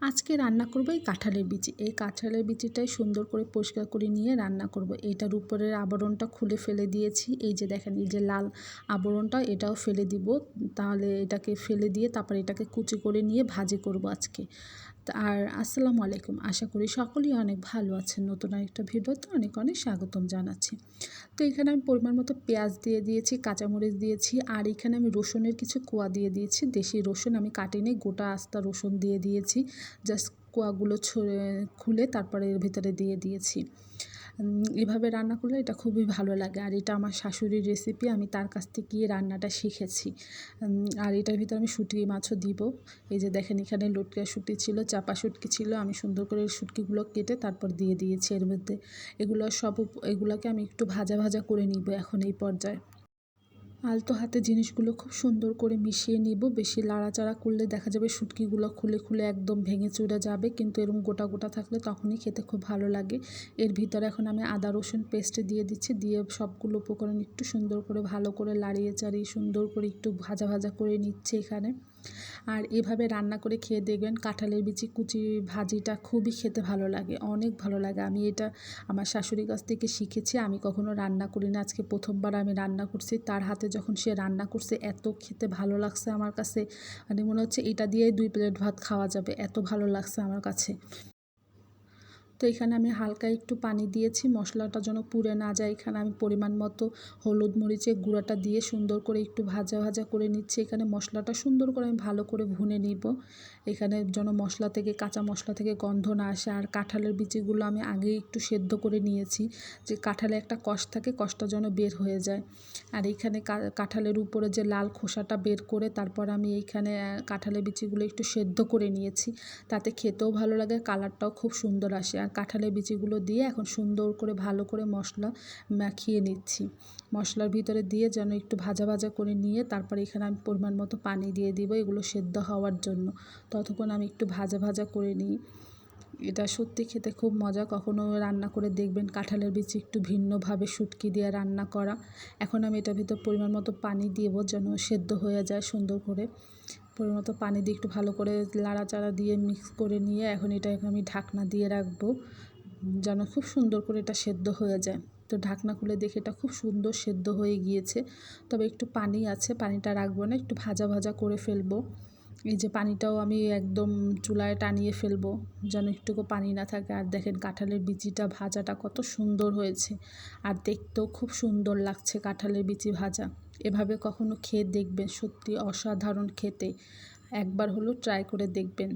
আজকে রান্না করব এই কাঁঠালের বিচি। এই কাঁঠালের বিচিটাই সুন্দর করে পরিষ্কার করে নিয়ে রান্না করব। এটার উপরের আবরণটা খুলে ফেলে দিয়েছি। এই যে দেখেন, এই যে লাল আবরণটা, এটাও ফেলে দিব। তাহলে এটাকে ফেলে দিয়ে তারপর এটাকে কুচি করে নিয়ে ভাজি করব আজকে। আর আসসালামু আলাইকুম। আশা করি সকলেই অনেক ভালো আছেন। নতুন আরেকটা ভিডিওতে অনেক অনেক স্বাগতম জানাচ্ছি। তো এখানে আমি পরিমাণ মতো পেঁয়াজ দিয়ে দিয়েছি, কাঁচামরিচ দিয়েছি, আর এখানে আমি রসুনের কিছু কোয়া দিয়ে দিয়েছি, দেশি রসুন। আমি কাটিনি গোটা আস্তা রসুন দিয়ে দিয়েছি। জাস্ট কোয়াগুলো ছড়ে, খুলে তারপরে এর ভিতরে দিয়ে দিয়েছি। এভাবে রান্না করলে এটা খুবই ভালো লাগে। আর এটা আমার শাশুড়ির রেসিপি আমি তার কাছ থেকে রান্নাটা শিখেছি। আর এটার ভিতরে আমি শুটকি মাছও দিব। এই যে দেখেন, এখানে লটকা শুটকি ছিল, চাপা শুটকি ছিল, আমি সুন্দর করে শুটকিগুলো কেটে তারপর দিয়ে দিয়েছি এর মধ্যে। এগুলো সব এগুলোকে আমি একটু ভাজা ভাজা করে নিব এখন এই পর্যায়ে। আলতো হাতে জিনিসগুলো খুব সুন্দর করে মিশিয়ে নিব। বেশি লাড়াচাড়া করলে দেখা যাবে শুটকিগুলো খুলে খুলে একদম ভেঙে চুরে যাবে। কিন্তু এরকম গোটা গোটা থাকলে তখনই খেতে খুব ভালো লাগে। এর ভিতরে এখন আমি আদা, রসুন পেস্ট দিয়ে দিচ্ছি। দিয়ে সবগুলো উপকরণ একটু সুন্দর করে ভালো করে লাড়িয়ে চাড়িয়ে সুন্দর করে একটু ভাজা ভাজা করে নিচ্ছে এখানে। আর এভাবে রান্না করে খেয়ে দেখবেন কাঁঠালের বিচি, কুচি ভাজিটা খুবই খেতে ভালো লাগে, অনেক ভালো লাগে। আমি এটা আমার শাশুড়ির কাছ থেকে শিখেছি, আমি কখনো রান্না করি না। আজকে প্রথমবার আমি রান্না করছি, তার হাতে যখন সে রান্না করছে এত খেতে ভালো লাগছে আমার কাছে। মানে মনে হচ্ছে এটা দিয়েই দুই প্লেট ভাত খাওয়া যাবে, এত ভালো লাগছে আমার কাছে। তো এখানে আমি হালকা একটু পানি দিয়েছি, মশলাটা যেন পুড়ে না যায়। এখানে আমি পরিমাণ মতো হলুদ মরিচের গুঁড়াটা দিয়ে সুন্দর করে একটু ভাজা ভাজা করে নিচ্ছি। এখানে মশলাটা সুন্দর করে আমি ভালো করে ভুনে নিব। এখানে যেন মশলা থেকে, কাঁচা মশলা থেকে গন্ধ না আসে। আর কাঁঠালের বিচিগুলো আমি আগে একটু সেদ্ধ করে নিয়েছি যে কাঁঠালে একটা কষ থাকে, কষটা যেন বের হয়ে যায়। আর এইখানে কাঁঠালের উপরে যে লাল খোসাটা বের করে তারপর আমি এইখানে কাঁঠালের বিচিগুলো একটু সেদ্ধ করে নিয়েছি। তাতে খেতেও ভালো লাগে, কালারটাও খুব সুন্দর আসে। কাঁঠালের বিচিগুলো দিয়ে এখন সুন্দর করে ভালো করে মশলা মাখিয়ে নিচ্ছি। মশলার ভিতরে দিয়ে যেন একটু ভাজা ভাজা করে নিয়ে তারপরে এখানে আমি পরিমাণ মতো পানি দিয়ে দিব এগুলো সেদ্ধ হওয়ার জন্য। ততক্ষণ আমি একটু ভাজা ভাজা করে নিই। এটা সত্যি খেতে খুব মজা। কখনো রান্না করে দেখবেন কাঁঠালের বিচি একটু ভিন্নভাবে শুটকি দিয়ে রান্না করা। এখন আমি এটার ভিতর পরিমাণ মতো পানি দিব যেন সেদ্ধ হয়ে যায় সুন্দর করে। পরিমাণ মতো পানি দিয়ে একটু ভালো করে লাড়াচাড়া দিয়ে মিক্স করে নিয়ে এখন এটা আমি ঢাকনা দিয়ে রাখব। যেন খুব সুন্দর করে এটা সেদ্ধ হয়ে যায়। তো ঢাকনা খুলে দেখে এটা খুব সুন্দর সেদ্ধ হয়ে গিয়েছে। তবে একটু পানি আছে, পানিটা রাখব না, একটু ভাজা ভাজা করে ফেলব। এই যে পানিটাও আমি একদম চুলায় টানিয়ে ফেলব, যেন একটুকু পানি না থাকে। আর দেখেন কাঁঠালের বিচিটা, ভাজাটা কত সুন্দর হয়েছে। আর দেখতেও খুব সুন্দর লাগছে কাঁঠালের বিচি ভাজা। এভাবে কখনো খেয়ে দেখবেন, সত্যি অসাধারণ খেতে। একবার হলো ট্রাই করে দেখবেন।